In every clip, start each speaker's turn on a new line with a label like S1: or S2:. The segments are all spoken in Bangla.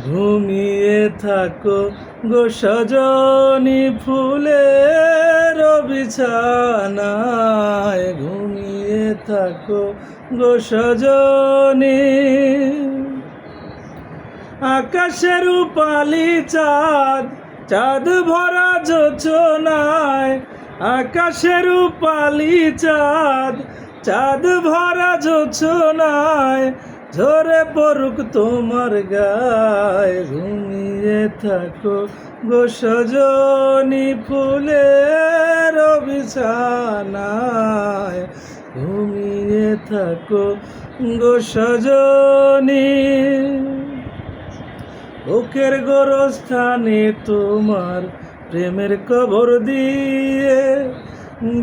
S1: ঘুমিয়ে থাকো গো সজনি ফুলের বিছানায়। ঘুমিয়ে থাকো গো সজনি। আকাশের উপালি চাঁদ চাঁদ ভরা যোচনায় আকাশের উপালি চাঁদ চাঁদ ভরা যোচনায় ঝরে পড়ুক তোমার গায়ে, ঘুমিয়ে থাকো গো সজনি ফুলের বিছানায়। ঘুমিয়ে থাকো গো সজনী, বুকের গোরস্থানে তোমার প্রেমের কবর দিয়ে।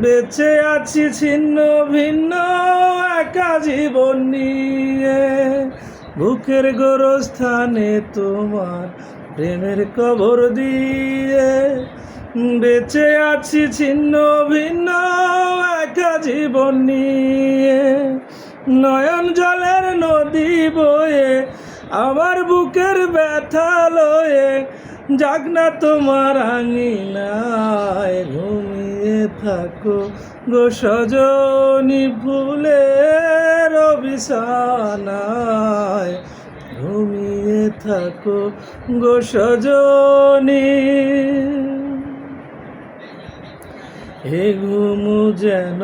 S1: বেঁচে আছি ছিন্ন ভিন্ন একা জীবন নিয়ে, বুকের গোরস্থানে তোমার প্রেমের কবর দিয়ে। বেঁচে আছি ছিন্ন ভিন্ন, একা জীবন নিয়ে। নয়ন জলের নদী বয়ে, আমার বুকের ব্যথা লয়ে যাক না তোমার আঙিনায়, ঘুমিয়ে থাকো। গো সজনি ফুলের বিছানায় ঘুমিয়ে থাকো। গো সজনি হে ঘুমু যেন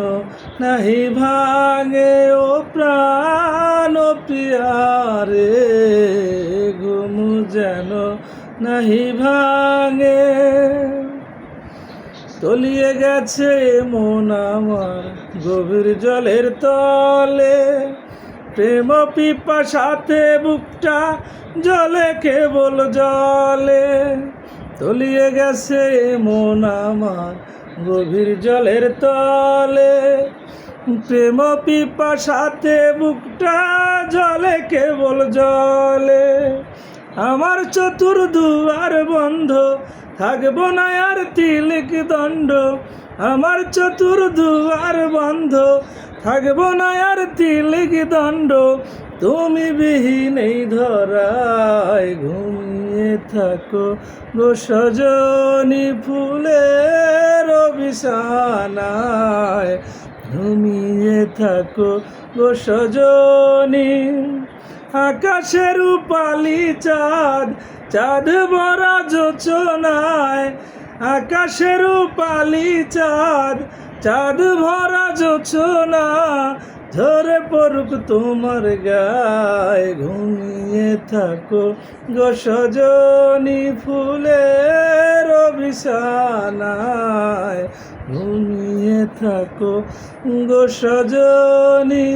S1: নাহি ভাঙে, ও প্রাণ পিয়ারে। নাহি ভাঙে। তলিয়ে গেছে মন আমার গভীর জলের তলে। প্রেম পিপা সাথে বুকটা জলে কেবল জলে। তলিয়ে গেছে মন আমার গভীর জলের তলে। প্রেম পিপা সাথে বুকটা জলে কেবল জলে। আমার চতুর দুয়ার বন্ধ, থাকব না আর তিলক দণ্ড। আমার চতুর দুয়ার বন্ধ, থাকব না আর তিলক দণ্ড। তুমি বিহীন এই ধরায় ঘুমিয়ে থাকো, গো সজনি ফুলের বিছানায় ঘুমিয়ে থাকো, গো সজনি। আকাশের উপালি চাঁদ চাঁদ ভরা যোচনায়। আকাশের উপালি চাঁদ চাঁদ ভরা যোচনা ধরে পড়ুক তোমার গায়ে। ঘুমিয়ে থাকো গো সজনি ফুলের বিছানায় ঘুমিয়ে থাকো গো সজনী।